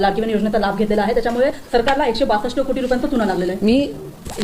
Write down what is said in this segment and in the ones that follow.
लाडकी बहीण योजनेचा लाभ घेतलेला आहे. त्याच्यामुळे सरकारला एकशे बासष्ट कोटी रुपयांचा चुना लागलेला आहे. मी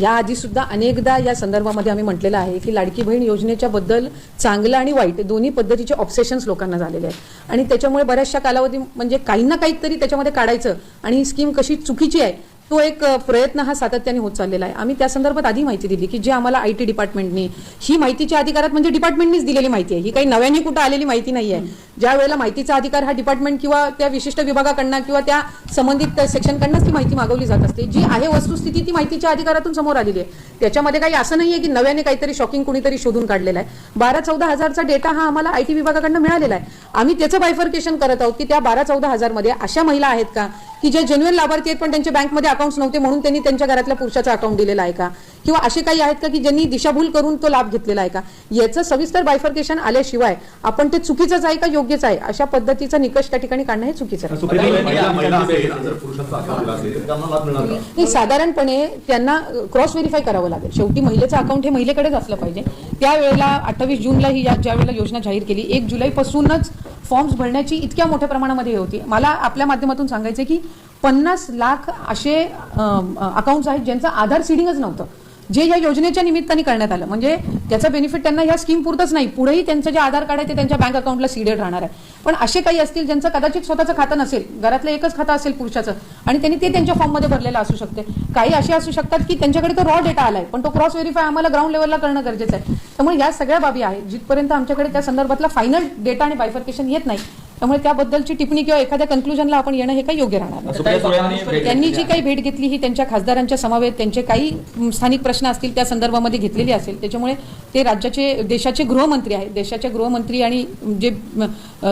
याआधी सुद्धा अनेकदा या संदर्भामध्ये आम्ही म्हटलेलं आहे की लाडकी बहीण योजनेच्या बद्दल चांगलं आणि वाईट दोन्ही पद्धतीचे ऑब्सेशन्स लोकांना झालेले आहेत. आणि त्याच्यामुळे बऱ्याचशा कालावधी म्हणजे काही ना काहीतरी त्याच्यामध्ये काढायचं आणि ही स्कीम कशी चुकीची आहे तो एक प्रयत्न हा सातत्याने होत चाललेला आहे. आम्ही त्या संदर्भात आधी माहिती दिली की जे आम्हाला आय टी डिपार्टमेंटनी ही माहितीच्या अधिकारात म्हणजे डिपार्टमेंटनीच दिलेली माहिती आहे. ही काही नव्याने कुठं आलेली माहिती नाही आहे ज्या वेळेला माहितीचा अधिकार हा डिपार्टमेंट किंवा त्या विशिष्ट विभागाकडनं किंवा त्या संबंधित सेक्शनकडनंच ती माहिती मागवली जात असते. जी आहे वस्तुस्थिती ती माहितीच्या अधिकारातून समोर आलेली आहे. त्याच्यामध्ये काही असं नाहीये की नव्याने काहीतरी शॉकिंग कुणीतरी शोधून काढलेला आहे. बारा चौदा हजारचा डेटा हा आम्हाला आयटी विभागाकडनं मिळालेला आहे. आम्ही त्याचं बायफर्केशन करत आहोत की त्या बारा चौदा हजारमध्ये अशा महिला आहेत का? की जे जेन्युअन लाभार्थी आहेत पण त्यांच्या बँकमध्ये अकाउंट्स नव्हते म्हणून त्यांनी त्यांच्या घरातल्या पुरुषाचा अकाउंट दिलेला आहे का? किंवा असे काही आहेत का की ज्यांनी दिशाभूल करून तो लाभ घेतलेला आहे का? याचं सविस्तर बायफर्केशन आल्याशिवाय आपण ते चुकीचंच आहे का? योग्यच आहे. अशा पद्धतीचा निकष त्या ठिकाणी काढणं हे चुकीचं आहे. सुप्रीम महिला महिला असेल जर पुरुषाचा अकाउंट दिला असेल. तर त्यांना लाभ मिळणार का? नाही साधारणपणे त्यांना क्रॉस व्हेरीफाय करावं लागेल. शेवटी महिलेचं अकाउंट हे महिलेकडेच असलं पाहिजे. त्यावेळेला अठ्ठावीस जूनला ही या ज्या वेळेला योजना जाहीर केली एक जुलैपासूनच फॉर्म्स भरण्याची इतक्या मोठ्या प्रमाणामध्ये हे होती. मला आपल्या माध्यमातून सांगायचं की पन्नास लाख असे अकाउंट्स आहेत ज्यांचं आधार सिडिंगच नव्हतं. जे या योजनेच्या निमित्ताने करण्यात आलं. म्हणजे त्याचा बेनिफिट त्यांना या स्कीम पुरतच नाही. पुढेही त्यांचं जे आधार कार्ड आहे ते त्यांच्या बँक अकाउंटला सीडेड राहणार आहे. पण असे काही असतील ज्यांचं कदाचित स्वतःचं खातं नसेल घरातलं एकच खातं असेल पुरुषाचं आणि त्यांनी ते त्यांच्या फॉर्ममध्ये भरलेलं असू शकते. काही असे असू शकतात की त्यांच्याकडे तो रॉ डेटा आलाय पण तो क्रॉस व्हेरीफाय आम्हाला ग्राउंड लेवलला करणं गरजेचं आहे. त्यामुळे या सगळ्या बाबी आहेत जिथपर्यंत आमच्याकडे त्या संदर्भातला फायनल डेटा आणि बायफर्केशन येत नाही त्यामुळे त्याबद्दलची टिप्पणी किंवा एखाद्या कन्क्लुजनला आपण येणं हे काही योग्य राहणार नाही. त्यांनी जी घेतली काही भेट घेतली ही त्यांच्या खासदारांच्या समवेत त्यांचे काही स्थानिक प्रश्न असतील त्या संदर्भामध्ये घेतलेली असेल. त्याच्यामुळे ते राज्याचे देशाचे गृहमंत्री आहेत. देशाचे गृहमंत्री आणि जे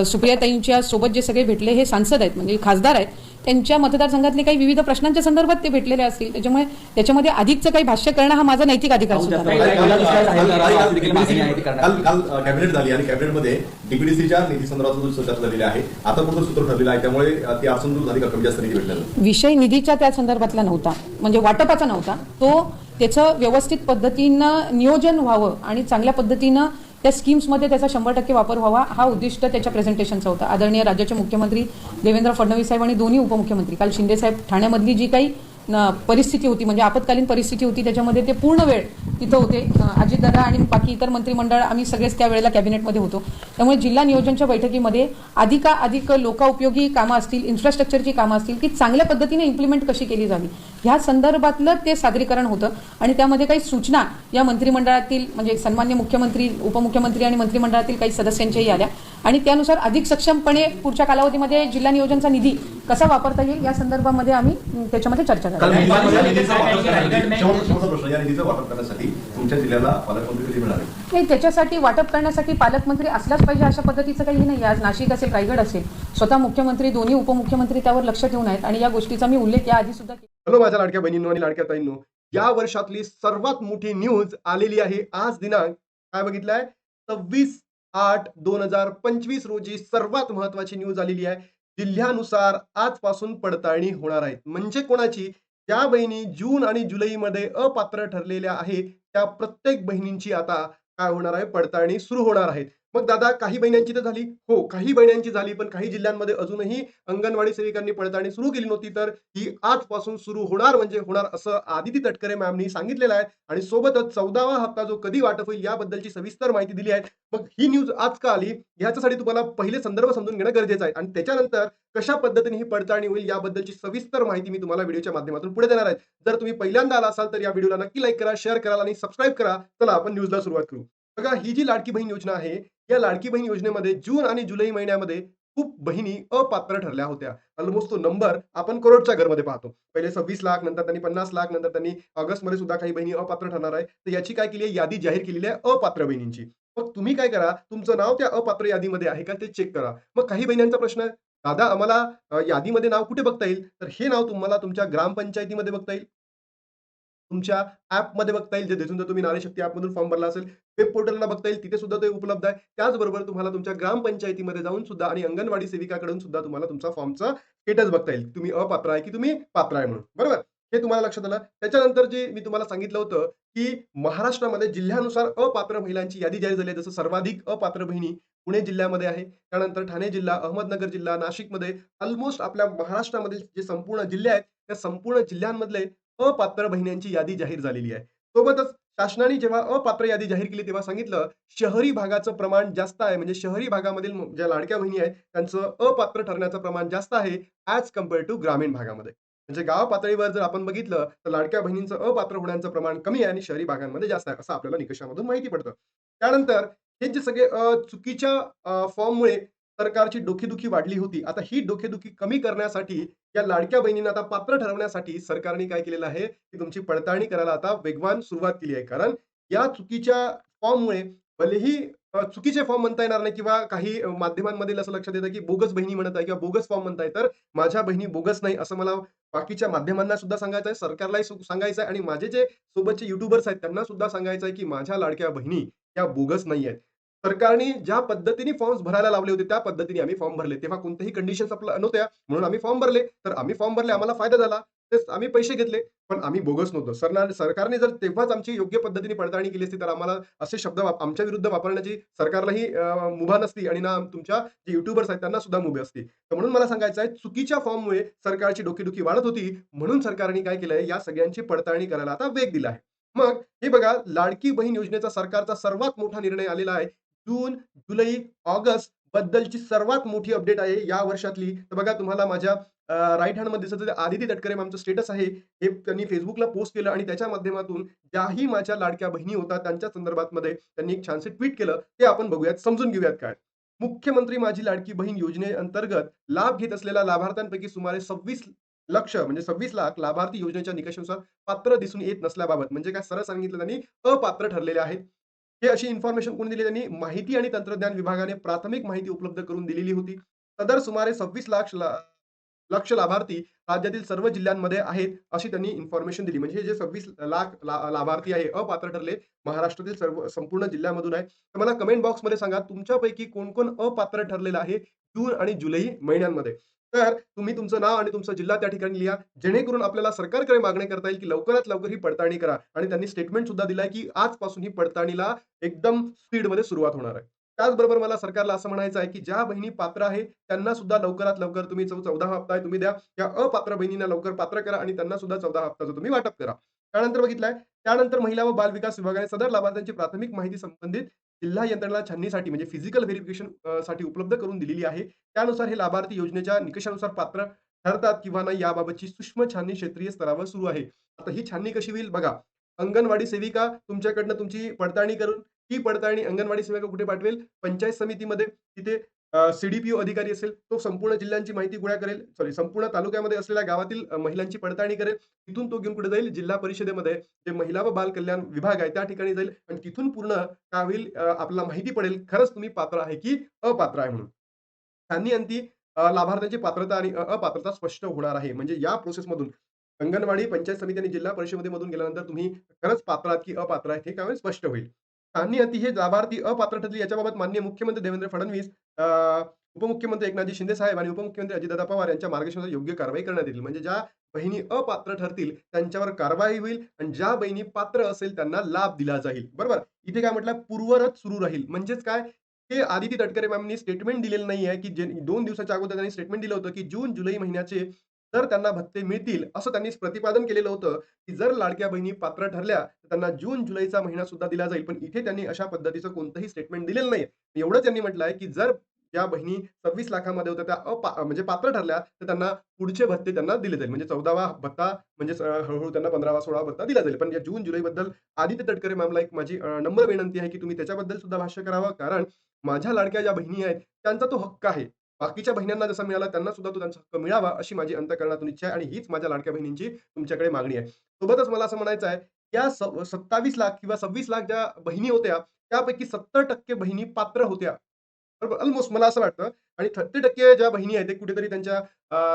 सुप्रियाताईंच्या सोबत जे सगळे भेटले हे सांसद आहेत म्हणजे खासदार आहेत. त्यांच्या मतदारसंघातले काही विविध प्रश्नांच्या संदर्भात ते भेटलेले असतील त्याच्यामुळे त्याच्यामध्ये अधिकचं काही भाष्य करणं हा माझा नैतिक अधिकार कॅबिनेट झाली आणि कॅबिनेटमध्ये डीपीडीसीच्या निधी संदर्भात चर्चा झालेली आहे आता पुढचं सूत्र ठरलेलं आहे त्यामुळे अ, ती असंतुल झाली का कमी जास्त निधी भेटलेलं विषय निधीच्या त्या संदर्भातला नव्हता म्हणजे वाटपाचा नव्हता तो त्याचं व्यवस्थित पद्धतीनं नियोजन व्हावं आणि चांगल्या पद्धतीनं त्या स्कीम्समध्ये त्याचा शंभर टक्के वापर व्हावा हा उद्दिष्ट त्याच्या प्रेझेंटेशनचा होता. आदरणीय राज्याचे मुख्यमंत्री देवेंद्र फडणवीस साहेब आणि दोन्ही उपमुख्यमंत्री. काल शिंदे साहेब ठाण्यामधली जी काही परिस्थिती होती. म्हणजे आपत्कालीन परिस्थिती होती. त्याच्यामध्ये ते पूर्ण वेळ तिथं होते. अजितदादा आणि बाकी इतर मंत्रिमंडळ आम्ही सगळेच त्या वेळेला कॅबिनेटमध्ये होतो. त्यामुळे जिल्हा नियोजनच्या बैठकीमध्ये अधिका अधिक लोकाउपयोगी कामं असतील इन्फ्रास्ट्रक्चरची कामं असतील ती चांगल्या पद्धतीने इम्प्लिमेंट कशी केली जावी ह्या संदर्भातलं ते सादरीकरण होतं. आणि त्यामध्ये काही सूचना या मंत्रिमंडळातील म्हणजे सन्मान्य मुख्यमंत्री उपमुख्यमंत्री आणि मंत्रिमंडळातील काही सदस्यांच्याही आल्या. आणि त्यानुसार अधिक सक्षमपणे पुढच्या कालावधीमध्ये जिल्हा नियोजनचा निधी कसा वापरता येईल या संदर्भामध्ये आम्ही त्याच्यामध्ये चर्चा काल करतो महिला- या निधीचा वापर करण्यासाठी शेवटचा शेवटचा प्रश्न या निधीचा वापर करण्यासाठी तुमच्या जिल्ह्याला पालकमंत्री कधी मिळाले नाही त्याच्यासाठी वाटप करण्यासाठी पालकमंत्री असलाच पाहिजे अशा पद्धतीचं काही नाही. आज नाशिक असेल रायगड असेल स्वतः मुख्यमंत्री दोन्ही उपमुख्यमंत्री त्यावर लक्ष ठेवून आहेत. आणि या गोष्टीचा मी उल्लेख याआधी सुद्धा केला. हॅलो माझ्या लाडक्या बहिणींनो आणि लाडक्या ताईंनो या वर्षातली सर्वात मोठी न्यूज आलेली आहे आज दिनांक काय बघितलंय? सव्वीस आठ दोन हजार पंचवीस रोजी सर्वात महत्वाची न्यूज आलेली आहे. जिल्ह्यानुसार आजपासून पडताळणी होणार आहेत म्हणजे कोणाची? ज्या बहिणी जून आणि जुलैमध्ये अपात्र ठरलेल्या आहे त्या प्रत्येक बहिणींची आता काय होणार आहे? पडताळणी सुरू होणार आहे. मग दादा काही महिन्यांची तर झाली. हो काही महिन्यांची झाली पण काही जिल्ह्यांमध्ये अजूनही अंगणवाडी सेविकांनी पडताळणी सुरू केली नव्हती तर ही आजपासून सुरू होणार म्हणजे होणार असं आदिती तटकरे मॅमनी सांगितलेलं आहे. आणि सोबतच चौदावा हप्ता जो कधी वाटप होईल याबद्दलची सविस्तर माहिती दिली आहे. मग ही न्यूज आज का आली ह्याच्यासाठी तुम्हाला पहिले संदर्भ समजून घेणं गरजेचं आहे. आणि त्याच्यानंतर कशा पद्धतीने ही पडताळणी होईल याबद्दलची सविस्तर माहिती मी तुम्हाला व्हिडिओच्या माध्यमातून पुढे देणार आहे. जर तुम्ही पहिल्यांदा आला असाल तर या व्हिडिओला नक्की लाईक करा शेअर करा आणि सबस्क्राईब करा. चला आपण न्यूजला सुरुवात करू. बघा ही जी लाडकी बहीण योजना आहे या लाडकी बहीण योजनेमध्ये जून आणि जुलै महिन्यामध्ये खूप बहिणी अपात्र ठरल्या होत्या. ऑलमोस्ट तो नंबर आपण करोडच्या घरमध्ये पाहतो. पहिले सव्वीस लाख नंतर त्यांनी पन्नास लाख नंतर त्यांनी ऑगस्टमध्ये सुद्धा काही बहिणी अपात्र ठरणार आहे तर याची काय केली आहे? यादी जाहीर केलेली आहे अपात्र बहिणींची. मग तुम्ही काय करा? तुमचं नाव त्या अपात्र यादीमध्ये आहे का? ते चेक करा. मग काही बहिणींचा प्रश्न आहे. दादा आम्हाला यादीमध्ये नाव कुठे बघता येईल? तर हे नाव तुम्हाला तुमच्या ग्रामपंचायतीमध्ये बघता येईल. तुमच्या ऍपमध्ये बघता येईल जिथून जर तुम्ही नारीशक्ती ऍपमधून फॉर्म भरला असेल वेब पोर्टलला बघता येईल तिथे सुद्धा ते उपलब्ध आहे. त्याचबरोबर तुम्हाला तुमच्या ग्रामपंचायतीमध्ये जाऊन सुद्धा आणि अंगणवाडी सेविकाकडून सुद्धा तुम्हाला तुमचा फॉर्मचा स्टेटस बघता येईल. तुम्ही अपात्र आहे की तुम्ही पात्र आहे म्हणून. बरोबर? हे तुम्हाला लक्षात आलं? त्याच्यानंतर जे मी तुम्हाला सांगितलं होतं की महाराष्ट्रामध्ये जिल्ह्यानुसार अपात्र महिलांची यादी जाहीर झाली आहे. जसं सर्वाधिक अपात्र बहिणी पुणे जिल्ह्यामध्ये आहे. त्यानंतर ठाणे जिल्हा अहमदनगर जिल्हा नाशिकमध्ये ऑलमोस्ट आपल्या महाराष्ट्रामधील जे संपूर्ण जिल्हे आहेत त्या संपूर्ण जिल्ह्यांमधले अपात्र बहिण्यांची यादी जाहीर झालेली आहे. सोबतच शासनाने जेव्हा अपात्र यादी जाहीर केली तेव्हा सांगितलं शहरी भागाचं प्रमाण जास्त आहे. म्हणजे शहरी भागामधील ज्या लाडक्या बहिणी आहेत त्यांचं अपात्र ठरण्याचं प्रमाण जास्त आहे ॲज कंपेअर टू ग्रामीण भागामध्ये. म्हणजे गाव पातळीवर जर आपण बघितलं तर लाडक्या बहिणींचं अपात्र होण्याचं प्रमाण कमी आहे आणि शहरी भागांमध्ये जास्त आहे असं आपल्याला निकषामधून माहिती पडतं. त्यानंतर हे जे सगळे चुकीच्या फॉर्ममुळे सरकारची डोकेदुखी वाढली होती. आता ही डोकेदुखी कमी करण्यासाठी या लाडक्या बहिणींना आता पात्र ठरवण्यासाठी सरकारने काय केलेलं आहे? की तुमची पडताळणी करायला आता वेगवान सुरुवात केली आहे. कारण या चुकीच्या फॉर्ममुळे भलेही चुकीचे फॉर्म म्हणता येणार नाही किंवा काही माध्यमांमध्ये असं लक्षात येतं की बोगस बहिणी म्हणत आहे किंवा बोगस फॉर्म म्हणताय तर माझ्या बहिणी बोगस नाही असं मला बाकीच्या माध्यमांना सुद्धा सांगायचं आहे सरकारलाही सांगायचं आहे आणि माझे जे सोबतचे युट्यूबर्स आहेत त्यांना सुद्धा सांगायचं आहे की माझ्या लाडक्या बहिणी या बोगस नाही आहेत. सरकारने ज्या पद्धतीने फॉर्म्स भरायला लावले होते त्या पद्धतीने आम्ही फॉर्म भरले. तेव्हा कोणत्याही कंडिशन आपल्या नव्हत्या म्हणून आम्ही फॉर्म भरले. तर आम्ही फॉर्म भरले आम्हाला फायदा झाला. तेच आम्ही पैसे घेतले पण आम्ही बोगस नव्हतो. सरकार सरकारने जर तेव्हाच आमची योग्य पद्धतीने पडताळणी केली असती तर आम्हाला असे शब्द आमच्या विरुद्ध वापरण्याची सरकारलाही मुभा नसती आणि ना तुमच्या जे युट्यूबर्स आहेत त्यांना सुद्धा मुभे असती. तर म्हणून मला सांगायचं आहे चुकीच्या फॉर्ममुळे सरकारची डोकीडुकी वाढत होती म्हणून सरकारने काय केलंय या सगळ्यांची पडताळणी करायला आता वेग दिला आहे. मग हे बघा लाडकी बहीण योजनेचा सरकारचा सर्वात मोठा निर्णय आलेला आहे जून जुलै ऑगस्ट बद्दलची सर्वात मोठी अपडेट आहे या वर्षातली. तर बघा तुम्हाला माझ्या राईट हँडमध्ये दिसत आदिती तटकरे आमचं स्टेटस आहे. हे त्यांनी फेसबुकला पोस्ट केलं आणि त्याच्या माध्यमातून ज्याही माझ्या लाडक्या बहिणी होतात त्यांच्या संदर्भात मध्ये त्यांनी एक छानसे ट्विट केलं. ते आपण बघूयात समजून घेऊयात काय. मुख्यमंत्री माझी लाडकी बहीण योजनेअंतर्गत लाभ घेत असलेल्या लाभार्थ्यांपैकी सुमारे सव्वीस लक्ष म्हणजे सव्वीस लाख लाभार्थी योजनेच्या निकषानुसार पात्र दिसून येत नसल्याबाबत म्हणजे काय सरळ सांगितलं त्यांनी अपात्र ठरलेले आहेत. हे अशी इन्फॉर्मेशन कोणी दिली त्यांनी? माहिती आणि तंत्रज्ञान विभागाने प्राथमिक माहिती उपलब्ध करून दिलेली होती. सदर सुमारे सव्वीस लाख लक्ष लाभार्थी राज्यातील सर्व जिल्ह्यांमध्ये आहेत अशी त्यांनी इन्फॉर्मेशन दिली. म्हणजे हे जे सव्वीस लाख ला- लाभार्थी आहे अपात्र ठरले महाराष्ट्रातील सर्व संपूर्ण जिल्ह्यामधून आहे. तर मला कमेंट बॉक्समध्ये सांगा तुमच्यापैकी कोण कोण अपात्र ठरलेलं आहे जून आणि जुलै महिन्यांमध्ये? तर तुम्ही तुमचं नाव आणि तुमचा जिल्हा त्या ठिकाणी लिहा. जेणेकरून आपल्याला सरकारकडे मागणी करता येईल की लवकरात लवकर ही पडताळणी करा. आणि त्यांनी स्टेटमेंट सुद्धा दिलाय की आजपासून ही पडताळणीला एकदम स्पीडमध्ये सुरुवात होणार आहे. त्याचबरोबर मला सरकारला असं म्हणायचं आहे की ज्या बहिणी पात्र आहे त्यांना सुद्धा लवकरात लवकर तुम्ही चौदा हप्ता आहे तुम्ही द्या. या अपात्र बहिणींना लवकर पात्र करा आणि त्यांना सुद्धा चौदा हप्ताचं तुम्ही वाटप करा. त्यानंतर बघितलंय त्यानंतर महिला व बाल विकास विभागाने सदर लाभार्थ्यांची प्राथमिक माहिती संबंधित जिल्हा यंत्रणा छाननीसाठी म्हणजे फिजिकल व्हेरिफिकेशनसाठी उपलब्ध करून दिलेली आहे. त्यानुसार हे लाभार्थी योजनेच्या निकषानुसार पात्र ठरतात किंवा नाही याबाबतची सूक्ष्म छाननी क्षेत्रीय स्तरावर सुरू आहे. आता ही छाननी कशी होईल बघा अंगणवाडी सेविका तुमच्याकडनं तुमची पडताळणी करून ही पडताळणी अंगणवाडी सेविका कुठे पाठवेल? पंचायत समितीमध्ये. तिथे सीडीपीओ अधिकारी असेल तो संपूर्ण जिल्ह्यांची माहिती गोळा करेल. सॉरी संपूर्ण तालुक्यामध्ये असलेल्या गावातील महिलांची पडताळणी करेल. तिथून तो घेऊन कुठे जाईल? जिल्हा परिषदेमध्ये. जे महिला व बाल कल्याण विभाग आहे त्या ठिकाणी जाईल. आणि तिथून पूर्ण काय होईल? आपल्याला माहिती पडेल. खरंच तुम्ही पात्र आहे की अपात्र आहे म्हणून. त्यांनी अंती लाभार्थ्यांची पात्रता आणि अ- अपात्रता स्पष्ट होणार आहे. म्हणजे या प्रोसेसमधून अंगणवाडी पंचायत समिती आणि जिल्हा परिषदेमधून गेल्यानंतर तुम्ही खरंच पात्र आहात की अपात्र आहेत हे काय स्पष्ट होईल. त्यांनी अंती हे लाभार्थी अपात्र ठरली. याच्याबाबत माननीय मुख्यमंत्री देवेंद्र फडणवीस उपमुख्यमंत्री एकनाथजी शिंदे साहेब आणि उपमुख्यमंत्री अजितदादा पवार यांच्या मार्गदर्शनात योग्य कारवाई करण्यात येईल. म्हणजे ज्या बहिणी अपात्र ठरतील त्यांच्यावर कारवाई होईल आणि ज्या बहिणी पात्र असेल त्यांना लाभ दिला जाईल. बरोबर? इथे काय म्हटलं? पूर्वरच सुरू राहील. म्हणजेच काय? हे आदिती तटकरे मॅमनी स्टेटमेंट दिलेलं नाही आहे की जे दोन दिवसाच्या अगोदर त्यांनी स्टेटमेंट दिलं होतं की जून जुलै महिन्याचे तर त्यांना भत्ते मिळतील असं त्यांनी प्रतिपादन केलेलं होतं. की जर लाडक्या बहिणी पात्र ठरल्या तर त्यांना जून जुलैचा महिना सुद्धा दिला जाईल. पण इथे त्यांनी अशा पद्धतीचं कोणतंही स्टेटमेंट दिलेलं नाही एवढं त्यांनी म्हटलं आहे की जर ज्या बहिणी सव्वीस लाखामध्ये होत्या त्या अपा म्हणजे पात्र ठरल्या तर त्यांना पुढचे भत्ते त्यांना दिले जाईल. म्हणजे चौदावा भत्ता म्हणजे हळूहळू त्यांना पंधरावा सोळावा भत्ता दिला जाईल. पण या जून जुलै बद्दल आदित्य तटकरे मॅमला एक माझी नम्र विनंती आहे की तुम्ही त्याच्याबद्दल सुद्धा भाष्य करावं. कारण माझ्या लाडक्या ज्या बहिणी आहेत त्यांचा तो हक्क आहे. बाकीच्या बहिण्यांना जसा मिळाला त्यांना सुद्धा तो त्यांचा हक्क मिळावा अशी माझी अंतकरणातून इच्छा आहे आणि हीच माझ्या लाडक्या बहिणींची तुमच्याकडे मागणी आहे. सोबतच मला असं म्हणायचं आहे या सत्तावीस लाख किंवा सव्वीस लाख ज्या बहिणी होत्या त्यापैकी सत्तर टक्के बहिणी पात्र होत्या. बरोबर? ऑलमोस्ट मला असं वाटतं. आणि थर्टी टक्के ज्या बहिणी आहेत ते कुठेतरी त्यांच्या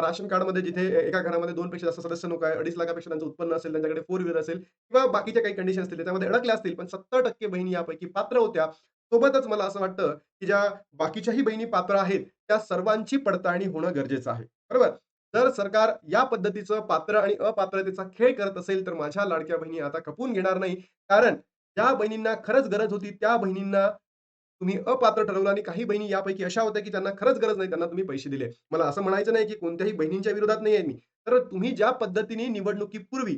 राशन कार्डमध्ये जिथे एका घरामध्ये दोन पेक्षा जास्त सदस्य नको आहे अडीच लाखापेक्षा त्यांचं उत्पन्न असेल त्यांच्याकडे फोर व्हीलर असेल किंवा बाकीच्या काही कंडिशन असतील त्यामध्ये अडकल्या असतील पण सत्तर टक्के बहिणी यापैकी पात्र होत्या. सोबतच मला असं वाटतं की ज्या बाकीच्याही बहिणी पात्र आहेत त्या सर्वांची पडताळणी होणं गरजेचं आहे. बरोबर? जर सरकार या पद्धतीचं पात्र आणि अपात्रतेचा खेळ करत असेल तर माझ्या लाडक्या बहिणी आता खपून घेणार नाही. कारण ज्या बहिणींना खरंच गरज होती त्या बहिणींना तुम्ही अपात्र ठरवलं आणि काही बहिणी यापैकी अशा होत्या की त्यांना खरंच गरज नाही त्यांना तुम्ही पैसे दिले. मला असं म्हणायचं नाही की कोणत्याही बहिणींच्या विरोधात नाही आहे मी. तर तुम्ही ज्या पद्धतीने निवडणुकीपूर्वी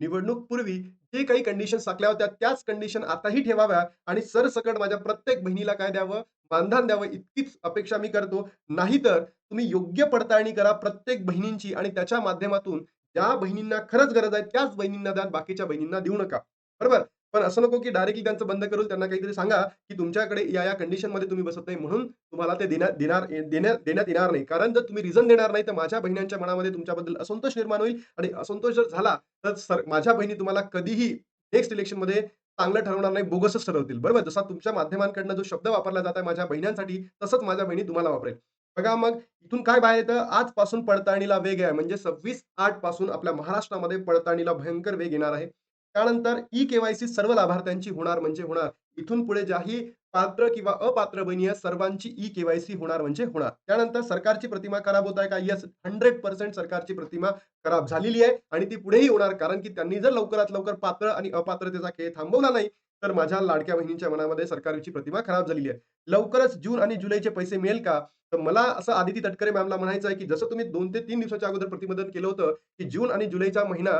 निवडणूक पूर्वी जे काही कंडिशन आखल्या होत्या त्याच कंडिशन आताही ठेवाव्या आणि सरसकट माझ्या प्रत्येक बहिणीला काय द्यावं? मानधन द्यावं इतकीच अपेक्षा मी करतो. नाहीतर तुम्ही योग्य पडताळणी करा प्रत्येक बहिणींची आणि त्याच्या माध्यमातून ज्या बहिणींना खरंच गरज आहे त्याच बहिणींना द्या बाकीच्या बहिणींना देऊ नका. बरोबर? पण असं नको की डायरेक्टली त्यांचं बंद करून त्यांना काहीतरी सांगा की तुमच्याकडे या या कंडिशनमध्ये तुम्ही बसत नाही म्हणून तुम्हाला ते देण्यात देणार देण्यात देण्यात येणार नाही. कारण जर तुम्ही रिझन देणार नाही तर माझ्या बहिणींच्या मनामध्ये तुमच्याबद्दल असंतोष निर्माण होईल आणि असंतोष जर झाला तर सर माझ्या बहिणी तुम्हाला कधीही नेक्स्ट इलेक्शनमध्ये चांगलं ठरवणार नाही बोगसच ठरवतील. बरोबर? जसा तुमच्या माध्यमांकडनं जो शब्द वापरला जात आहे माझ्या बहिण्यांसाठी तसंच माझ्या बहिणी तुम्हाला वापरेल. बघा मग इथून काय बाहेर येतं? आजपासून पडताळणीला वेग आहे. म्हणजे सव्वीस आठपासून आपल्या महाराष्ट्रामध्ये पडताळणीला भयंकर वेग येणार आहे. त्यानंतर ई केवायसी सर्व लाभार्थ्यांची होणार म्हणजे होणार. इथून पुढे ज्याही पात्र किंवा अपात्र बहिणी सर्वांची ई केवायसी होणार म्हणजे होणार. त्यानंतर सरकारची प्रतिमा खराब होत आहे का? यस हंड्रेड पर्सेंट सरकारची प्रतिमा खराब झालेली आहे आणि ती पुढेही होणार. कारण की त्यांनी जर लवकरात लवकर पात्र आणि अपात्रतेचा खेळ थांबवला नाही तर माझ्या लाडक्या बहिणींच्या मनामध्ये सरकारची प्रतिमा खराब झालेली आहे. लवकरच जून आणि जुलैचे पैसे मिळेल का? तर मला असं आदिती तटकरे मॅमला म्हणायचं आहे की जसं तुम्ही दोन ते तीन दिवसाच्या अगोदर प्रतिबंधन केलं होतं की जून आणि जुलैचा महिना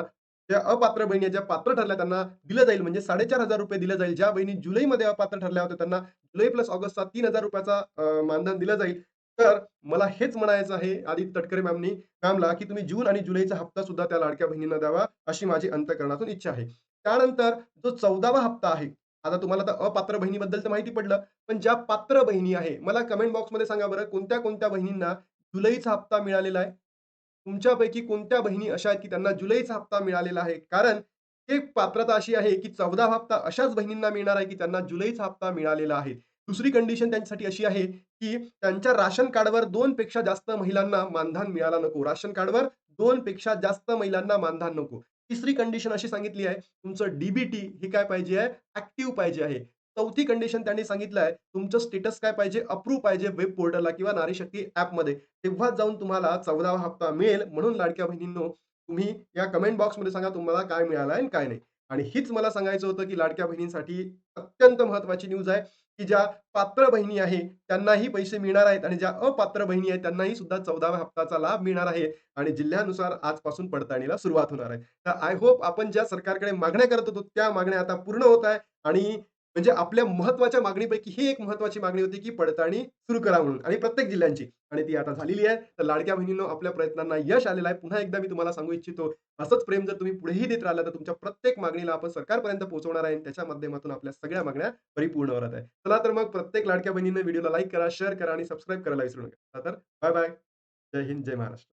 ज्या अपात्र बहिणी ज्या पात्र ठरल्या त्यांना दिलं जाईल म्हणजे साडेचार हजार रुपये दिलं जाईल. ज्या बहिणी जुलैमध्ये अपात्र ठरल्या होत्या त्यांना जुलै प्लस ऑगस्टचा तीन हजार रुपयाचा मानधन दिलं जाईल. तर मला हेच म्हणायचं आहे आदित्य तटकरे मॅमनी मॅमला की तुम्ही जून आणि जुलैचा हप्ता सुद्धा त्या लाडक्या बहिणींना द्यावा अशी माझी अंतकरणातून इच्छा आहे. त्यानंतर जो चौदावा हप्ता आहे आता तुम्हाला तर अपात्र बहिणीबद्दल तर माहिती पडलं पण ज्या पात्र बहिणी आहे मला कमेंट बॉक्समध्ये सांगा बरं कोणत्या कोणत्या बहिणींना जुलैचा हप्ता मिळालेला आहे? तुमच्यापैकी कोणत्या बहिणी अशा आहेत की त्यांना जुलैचा हप्ता मिळालेला आहे? कारण एक पात्रता अशी आहे की चौदा हप्ता अशाच बहिणींना मिळणार आहे की त्यांना जुलैचा हप्ता मिळालेला आहे. दुसरी कंडिशन त्यांच्यासाठी अशी आहे की त्यांच्या राशन कार्डवर दोन पेक्षा जास्त महिलांना मानधन मिळाला नको. राशन कार्डवर दोन पेक्षा जास्त महिलांना मानधन नको. तिसरी कंडिशन अशी सांगितली आहे तुमचं डीबीटी हे काय पाहिजे आहे? ऍक्टिव्ह पाहिजे आहे. चौथी कंडिशन त्यांनी सांगितलं आहे तुमचं स्टेटस काय पाहिजे अप्रूव्ह पाहिजे वेब पोर्टलला किंवा नारी शक्ती ऍपमध्ये तेव्हाच जाऊन तुम्हाला चौदावा हप्ता मिळेल. म्हणून लाडक्या बहिणींनो तुम्ही या कमेंट बॉक्समध्ये सांगा तुम्हाला काय मिळालं आहे आणि काय नाही. आणि हीच मला सांगायचं होतं की लाडक्या बहिणींसाठी अत्यंत महत्वाची न्यूज आहे की ज्या पात्र बहिणी आहे त्यांनाही पैसे मिळणार आहेत आणि ज्या अपात्र बहिणी आहेत त्यांनाही सुद्धा चौदाव्या हप्ताचा लाभ मिळणार आहे. आणि जिल्ह्यानुसार आजपासून पडताळणीला सुरुवात होणार आहे. तर आय होप आपण ज्या सरकारकडे मागण्या करत होतो त्या मागण्या आता पूर्ण होत आहे. आणि म्हणजे आपल्या महत्त्वाच्या मागणीपैकी ही एक महत्वाची मागणी होती की पडताळणी सुरू करा म्हणून आणि प्रत्येक जिल्ह्यांची. आणि ती आता झालेली आहे. तर लाडक्या बहिणींनो आपल्या प्रयत्नांना यश आलेलं आहे. पुन्हा एकदा मी तुम्हाला सांगू इच्छितो असंच प्रेम जर तुम्ही पुढेही देत राहिला तर तुमच्या प्रत्येक मागणीला आपण सरकारपर्यंत पोहोचवणार आहे आणि त्याच्या माध्यमातून आपल्या सगळ्या मागण्या परिपूर्ण होत आहे चला तर मग प्रत्येक लाडक्या बहिणीने व्हिडिओला लाईक करा शेअर करा आणि सबस्क्राईब करायला विसरू नका. तर बाय बाय. जय हिंद जय महाराष्ट्र.